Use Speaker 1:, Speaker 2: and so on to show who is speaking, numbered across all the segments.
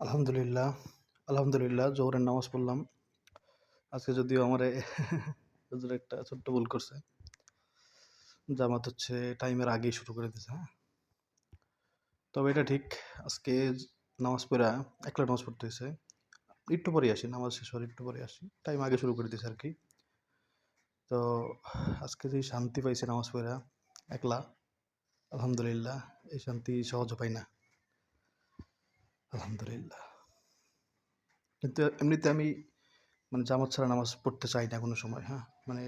Speaker 1: আলহামদুলিল্লাহ, আলহামদুলিল্লাহ জোহরের নামাজ পড়লাম। আজকে যদিও আমার একটা ছোট্ট ভুল করছে। জামাত হচ্ছে টাইমের আগেই শুরু করে দিছে, হ্যাঁ? তবে এটা ঠিক আজকে নামাজ পড়া একলা নামাজ পড়তে হইছে। একটু পরেই আসি, নামাজ শেষ হওয়ার একটু পরে আসি। টাইম আগে শুরু করে দিয়েছে আর কি তো আজকে যে শান্তি পাইছে নামাজ পড়া একলা, আলহামদুলিল্লাহ এই শান্তি সহজে পাই না। আলহামদুলিল্লাহ। কিন্তু এমনিতে আমি মানে জামাত ছাড়া নামাজ পড়তে চাই না কোনো সময়, হ্যাঁ? মানে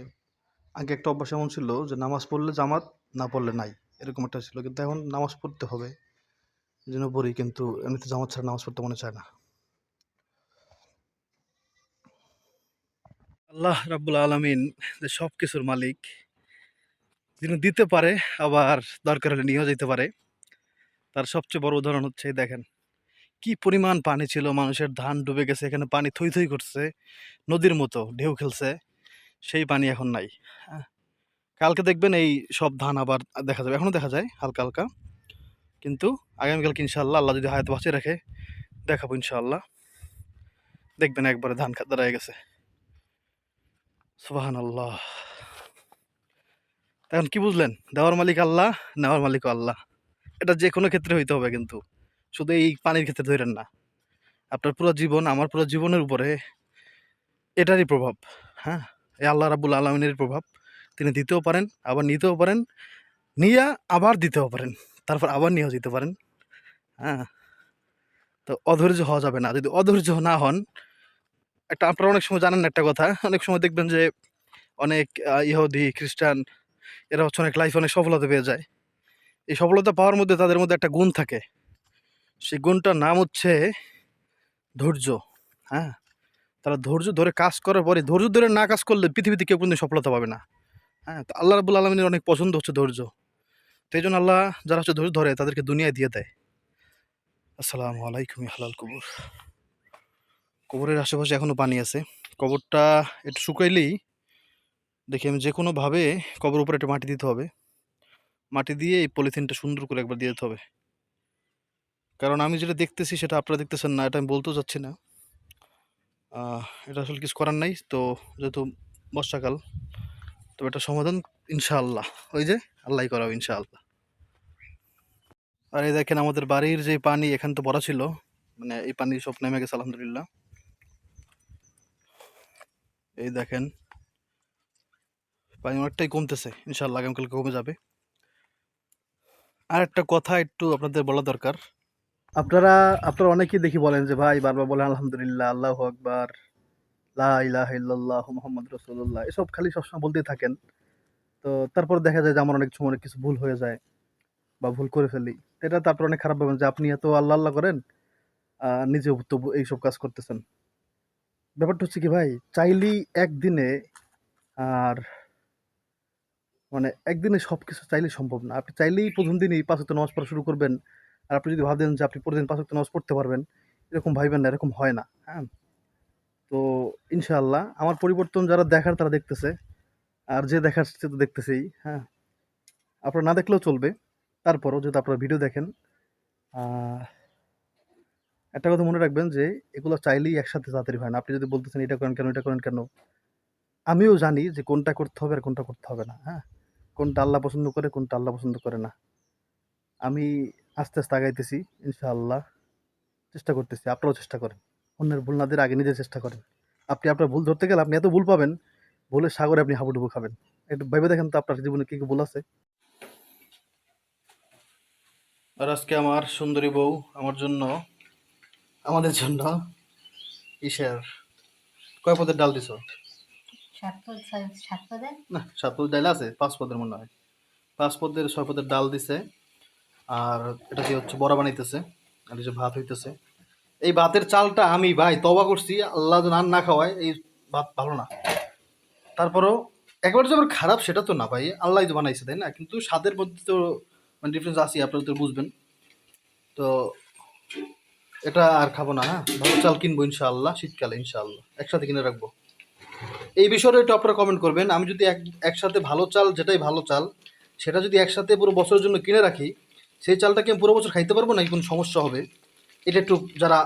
Speaker 1: আগে একটা অভ্যাস এমন ছিল যে নামাজ পড়লে জামাত, না পড়লে নাই। এরকম একটা ছিল। কিন্তু এখন নামাজ পড়তে হবে। এজন্য পড়ি কিন্তু এমনিতে জামাত ছাড়া নামাজ পড়তে মনে চায় না। আল্লাহ রাব্বুল আলামিন যে সবকিছুর মালিক, যিনি দিতে পারে আবার দরকার হলে নিয়েও যেতে পারে। তার সবচেয়ে বড় উদাহরণ হচ্ছে দেখেন, কি পরিমাণ পানি ছিল মানুষের ধান ডুবে গেছে, এখানে পানি থই, থই করছে, নদীর মতো ঢেউ খেলছে। সেই পানি এখন নাই, হ্যাঁ? কালকে দেখবেন এই সব ধান আবার দেখা যাবে। এখনও দেখা যায় হালকা, হালকা। কিন্তু আগামীকালকে ইনশাল্লাহ আল্লাহ যদি হায়াতে বাঁচিয়ে রাখে দেখাবো ইনশাআল্লাহ। দেখবেন একবারে ধান খা দাঁড়ায় গেছে। সুবাহান আল্লাহ এখন কি বুঝলেন? দেওয়ার মালিক আল্লাহ, নেওয়ার মালিক আল্লাহ। এটা যে কোনো ক্ষেত্রে হইতে হবে কিন্তু। শুধু এই পানির ক্ষেত্রে ধইরেন না। আপনার পুরো জীবন, আমার পুরো জীবনের উপরে এটারই প্রভাব, হ্যাঁ? এই আল্লাহ রাব্বুল আলামিনেরই প্রভাব। তিনি দিতেও পারেন, আবার নিতেও পারেন। নিয়ে আবার দিতেও পারেন। তারপর আবার নিয়েও যেতে পারেন, হ্যাঁ? তো অধৈর্য হওয়া যাবে না। যদি অধৈর্য না হন, একটা আপনারা অনেক সময় জানেন একটা কথা, অনেক সময় দেখবেন যে অনেক ইহুদি, খ্রিস্টান এরা হচ্ছে অনেক লাইফে অনেক সফলতা পেয়ে যায়। এই সফলতা পাওয়ার মধ্যে তাদের মধ্যে একটা গুণ থাকে। সেই গুণটার নাম হচ্ছে ধৈর্য, হ্যাঁ? তারা ধৈর্য ধরে কাজ করার পরে ধৈর্য ধরে না কাজ করলে পৃথিবীতে কেউ কোনদিন সফলতা পাবে না, হ্যাঁ? তো আল্লাহ রাব্বুল আলামিনের অনেক পছন্দ হচ্ছে ধৈর্য। তো এইজন্য আল্লাহ যারা হচ্ছে ধৈর্য ধরে তাদেরকে দুনিয়ায় দিয়ে দেয়। আসসালামু আলাইকুম হালাল কুবুর। কবরের আশেপাশে এখনও পানি আছে। কবরটা একটু শুকাইলেই দেখি আমি যে কোনোভাবে কবরের উপরে একটু মাটি দিতে হবে। মাটি দিয়ে এই পলিথিনটা সুন্দর করে একবার দিয়ে দিতে হবে। কারণ আমি যেটা দেখতেছি সেটা আপনারা দেখতেছেন না। এটা আমি বলতেও চাচ্ছি না। এটা আসলে কিছু করার নাই। তো যেহেতু বর্ষাকাল, তো এটা সমাধান ইনশাআল্লাহ। ওই যে আল্লাহই করাবে ইনশাআল্লাহ। আর এই দেখেন আমাদের বাড়ির যে পানি এখান তো ভরা ছিল। মানে এই পানি সব নেমে গেছে আলহামদুলিল্লাহ। এই দেখেন। পানি অনেকটাই কমতেছে। ইনশাআল্লাহ আগামীকালকে কমে যাবে। আর একটা কথা একটু আপনাদের বলা দরকার। আপনারা আপনারা অনেকেই দেখি বলেন যে ভাই বারবার বলেন আলহামদুলিল্লাহ, আল্লাহু আকবার, মুহাম্মাদুর রাসূলুল্লাহ এসব খালি সবসময় বলতেই থাকেন। তো তারপর দেখা যায় যে আমার অনেক সময় অনেক কিছু ভুল হয়ে যায় বা ভুল করে ফেলি। এটা তারপর অনেক খারাপ ভাবেন যে আপনি এত আল্লাহ, আল্লাহ করেন, আ নিজেও তবু এইসব কাজ করতেছেন। ব্যাপারটা হচ্ছে কি ভাই, চাইলেই একদিনে আর মানে একদিনে সব কিছু চাইলেই সম্ভব না। আপনি চাইলেই ১ম দিনেই ৫ ওয়াক্ত নামাজ পড়া শুরু করবেন। আর আপনি যদি ভাবেন যে আপনি প্রতিদিন ৫ ওয়াক্ত নামাজ পড়তে পারবেন, এরকম ভাইবেন না, এরকম হয় না, হ্যাঁ? তো ইনশাআল্লাহ আমার পরিবর্তন যারা দেখার তারা দেখতেছে। আর যে দেখার সে তো দেখতেছেই, হ্যাঁ? আপনারা না দেখলেও চলবে। তারপরও যদি আপনারা ভিডিও দেখেন, একটা কথা মনে রাখবেন যে এগুলো চাইলেই একসাথে তাড়াতাড়ি হয় না। আপনি যদি বলতেছেন এটা করেন কেন, এটা করেন কেন? আমিও জানি যে কোনটা করতে হবে আর কোনটা করতে হবে না, হ্যাঁ? কোনটা আল্লাহ পছন্দ করে, কোনটা আল্লাহ পছন্দ করে না। আমি আস্তে, আস্তে আগাইতেছি ইনশাআল্লাহ। চেষ্টা করতেছি। আপনারাও চেষ্টা করেন। অন্যের ভুল না ধরে আগে নিজে চেষ্টা করেন। আপনি আপনার ভুল ধরতে গেলে আপনি এত ভুল পাবেন, ভুলের সাগরে আপনি হাবুডুবু খাবেন। একটু ভেবে দেখেন তো আপনার জীবনে কি, কি ভুল আছে? আর আজকে আমার সুন্দরী বউ আমার জন্য আমাদের জন্য ইসের কয় পদের ডাল দিছো?
Speaker 2: সাত পদ ছয়- সাত পদের
Speaker 1: না ৭ পদের ডাল আছে? পাঁচ পদের মনে হয়। পাঁচ পদের ৬ পদের ডাল দিছে। আর এটা দিয়ে হচ্ছে বড়া বানাইতেছে। আর যে ভাত হইতেছে। এই ভাতের চালটা আমি ভাই তবা করছি আল্লাহ যেন আর না খাওয়ায় এই ভাত ভালো না। তারপরেও একবার যে আবার খারাপ সেটা তো না ভাই। আল্লাহই তো বানাইছে, তাই না? কিন্তু স্বাদের মধ্যে তো মানে ডিফারেন্স আছেই আপনারা তো বুঝবেন। তো এটা আর খাব না, হ্যাঁ? ভালো চাল কিনবো ইনশাআল্লাহ শীতকালে ইনশাআল্লাহ। একসাথে কিনে রাখব। এই বিষয়টা একটু আপনারা কমেন্ট করবেন। আমি যদি এক একসাথে ভালো চাল যেটাই ভালো চাল, সেটা যদি একসাথে পুরো বছরের জন্য কিনে রাখি, সেই চালটা কি আমি পুরো বছর খাইতে পারব নাকি কোনো সমস্যা হবে? এটা একটু যারা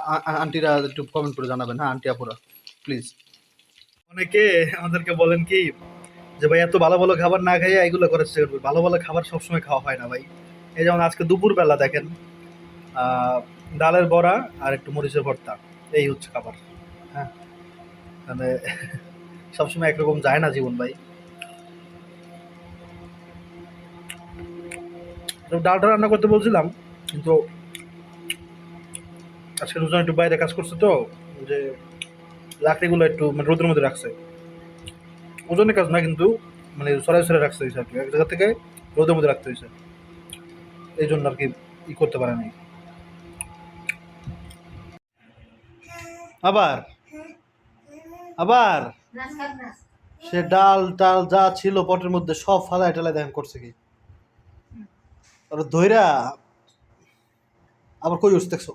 Speaker 1: আন্টিরা একটু কমেন্ট করে জানাবেন হ্যাঁ আন্টি, আপুরা প্লিজ অনেকে আমাদেরকে বলেন কি, যে ভাই, এত ভালো ভালো খাবার না খাইয়ে এগুলো করে চেষ্টা করবে। ভালো ভালো খাবার সবসময় খাওয়া হয় না ভাই। এই যেমন আজকে দুপুরবেলা দেখেন ডালের বড়া আর একটু মরিচের ভর্তা, এই হচ্ছে খাবার হ্যাঁ। মানে সবসময় একরকম যায় না জীবন ভাই। ডালটা রান্না করতে বলছিলাম কিন্তু আজকে রোজন একটু বাইরে কাজ করছে তো যে লাকড়িগুলো একটু মানে রোদের মধ্যে রাখছে। ওজনের কাজ না কিন্তু মানে সরাই সরাই রাখতে হয়েছে আর কি এক জায়গা থেকে রোদের মধ্যে রাখতে হয়েছে। এই জন্য আর কি ই করতে পারে নাই আবার। আবার সে ডাল টাল যা ছিল পটের মধ্যে সব ফালাই টালাই দেখেন করছে কি। আর ধইরা আবার কই উঠছে দেখছ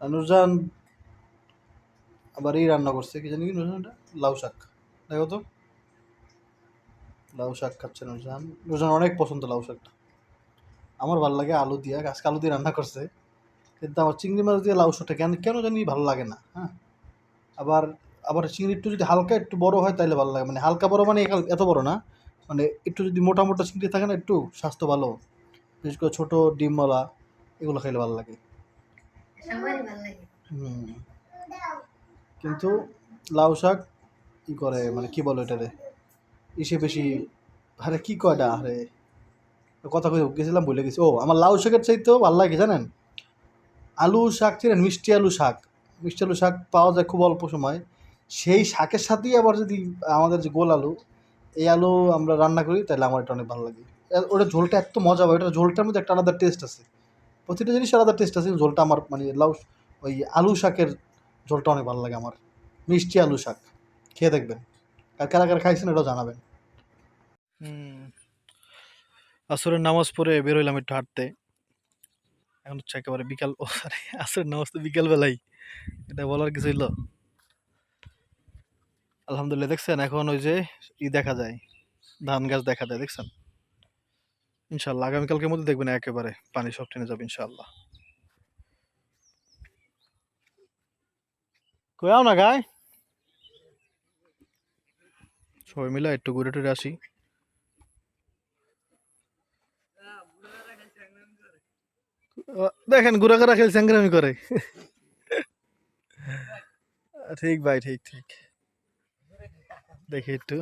Speaker 1: নুরজান আবার এই রান্না করছে, কি জানি কি নুরজানটা লাউ শাক। দেখো তো। লাউ শাক খাচ্ছে নুরজান। নুরজান অনেক পছন্দ লাউ শাকটা। আমার ভালো লাগে আলু দিয়ে, আজকে আলু দিয়ে রান্না করছে। কিন্তু আমার চিংড়ি মাছ দিয়ে লাউ শাকটা কেন কেন জানি ভালো লাগে না হ্যাঁ? আবার আবার চিংড়ি একটু যদি হালকা একটু বড় হয় তাহলে ভালো লাগে। মানে হালকা বড় মানে এত বড় না। মানে একটু যদি মোটা মোটা চিংড়ি থাকে না একটু স্বাস্থ্য ভালো। বিশেষ করে ছোটো ডিমওয়ালা এগুলো খাইলে ভালো লাগে। হুম। কিন্তু লাউ শাক কি করে মানে কি বলো এটারে ইসে বেশি আরে কি কয়টা আরে? কথা কই গেছিলাম বলে গেছি। ও আমার লাউ শাকের চাইতেও ভালো লাগে জানেন? আলু শাক ছিলেন মিষ্টি আলু শাক। মিষ্টি আলু শাক পাওয়া যায় খুব অল্প সময়। সেই শাকের সাথেই আবার যদি আমাদের যে গোল আলু, এই আলু আমরা রান্না করি, তাহলে আমার এটা অনেক ভালো লাগে। ওটা ঝোলটা এত মজা হয়, ওটা ঝোলটার মধ্যে একটা আলাদা টেস্ট আছে। প্রতিটা জিনিস আলাদা টেস্ট আছে ঝোলটা আমার মানে লাউ, ওই আলু শাকের ঝোলটা অনেক ভালো লাগে আমার। মিষ্টি আলু শাক, খেয়ে দেখবেন। আর কারা কারা খাইছেন এটাও জানাবেন। আসরের নামাজ পড়ে বেরোইলাম একটু হাঁটতে। এখন হচ্ছে একেবারে বিকাল, ও আসরের নামাজ তো বিকালবেলাই। এটা বলার কিছু হইল আলহামদুলিল্লাহ, দেখছেন? এখন ওই যে ই দেখা যায়, ধান গাছ দেখা যায়, দেখছেন? ইনশাল্লাহ আগামীকালকের মধ্যে দেখবেন একেবারে পানি সব টেনে যাবে ইনশাল্লাহ কয়াও না গায় সবাই মিলে একটু ঘুরে টুরে আসি। দেখেন ঘুরা ঘুরা খেলে করে। ঠিক ভাই, ঠিক ঠিক। দেখি একটু।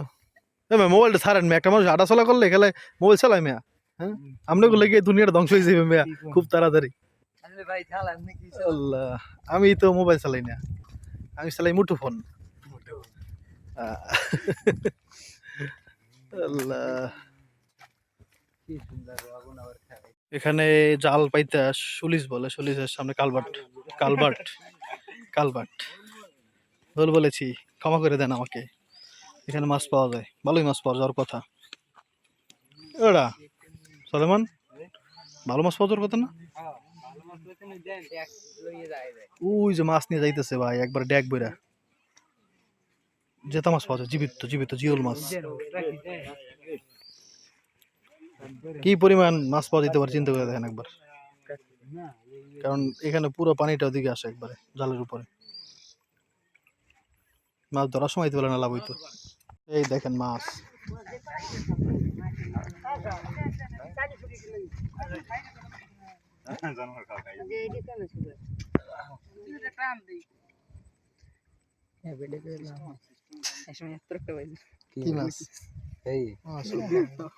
Speaker 1: মেয়া মোবাইলটা ছাড়েন মেয়া একটা মানুষ হাঁটা চলা করলে খেলে মোবাইল চালায় মেয়া হ্যাঁ? আমরা গুলো গিয়ে দুনিয়াটা ধ্বংস হয়ে যাবে মেয়া খুব তাড়াতাড়ি। আল্লাহ আমি তো মোবাইল চালাই না আমি চালাই মুঠো ফোন। আল্লাহ। এখানে জাল পাইতে সুলিশ বলে সুলিশের সামনে কালবার্ট কালবার্ট কালবার্ট। ভুল বলেছি ক্ষমা করে দেন আমাকে। এখানে মাছ পাওয়া যায়। ভালোই মাছ পাওয়া যাওয়ার কথা। ওরা সলেমান, ভালো মাছ পাওয়া যাওয়ার কথা না? ওই যে মাছ নিয়ে যাইতেছে ভাই, একবার ড্যাক বইরা। জেতা মাছ পাওয়া যায়, জীবিত জীবিত, জিওল মাছ। কি পরিমাণ মাছ পাওয়া যেতে পারে চিন্তা করে দেখেন একবার। কারণ এখানে পুরো পানিটা ওদিকে আসে একবারে, জালের উপরে। মাছ ধরার সময় তো বলে না, লাভ হইতো। এই দেখেন মাছ। কি মাছ? মাশাআল্লাহ।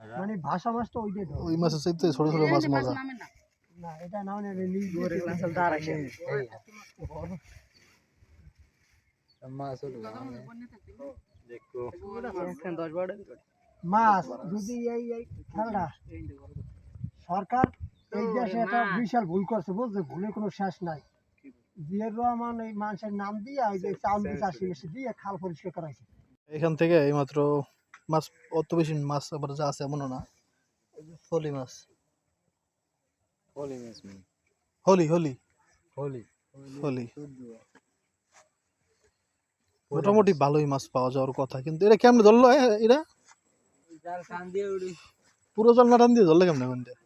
Speaker 3: মানে ভাষা মাছটা ওই
Speaker 1: ওই মাছের চাইতে ছোট ছোট মাছ মজা।
Speaker 3: না। এটা নাও না মাছ যদি এই সরকার এই দেশে একটা বিশাল ভুল করছে বুঝলে? ভুলের কোনো শেষ নাই। জিয়ার রহমান এই মানুষের নাম দিয়ে ওই যে চাউল চাষি মেশি দিয়ে খাল পরিষ্কার করাইছে।
Speaker 1: এখান থেকে এইমাত্র মাছ অত বেশি মাছ আবার যা আছে এমনও না। এই মাছ। ফলি মাছ হোলি হোলি। হোলি। মোটামুটি ভালোই মাছ পাওয়া যাওয়ার কথা কিন্তু এটা কেমন ধরলো এ- এরা?
Speaker 4: জাল টান দিয়ে উড়ি।
Speaker 1: পুরো জল না টান দিয়ে ধরলে কেমন
Speaker 4: টান।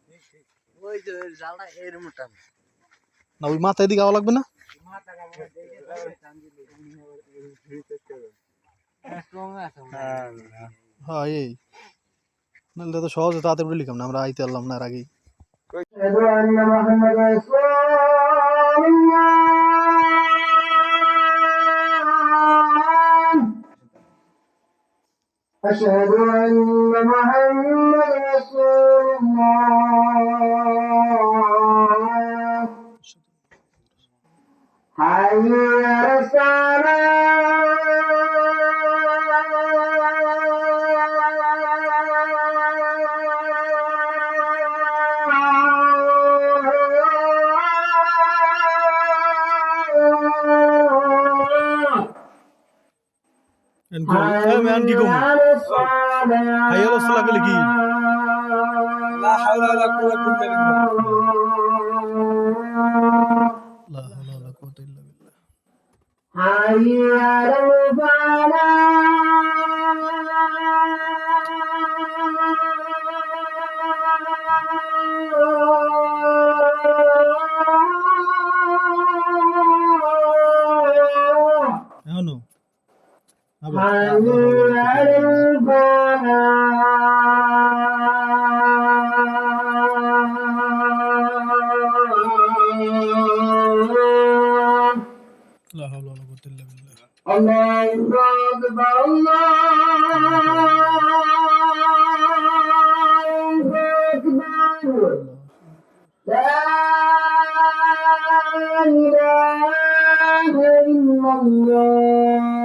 Speaker 1: না ওই মাথায় দিকে আওয়া লাগবে না? হ্যাঁ এই। নাহলে তো সহজে তাড়াতাড়ি উঠে লিখাম না আমরা আইতে পারলাম না আগেই।
Speaker 3: أشهد أن محمد কি কম হাই অবস্থা
Speaker 1: গেলে কি লা হাওলা ওয়ালা কুওয়াতা ইল্লা বিল্লাহ
Speaker 4: লা হাওলা ওয়ালা কুওয়াতা ইল্লা বিল্লাহ
Speaker 1: হাই আল حول ولا قوة إلا بالله الله
Speaker 3: أكبر الله أكبر
Speaker 1: لا إله إلا
Speaker 3: الله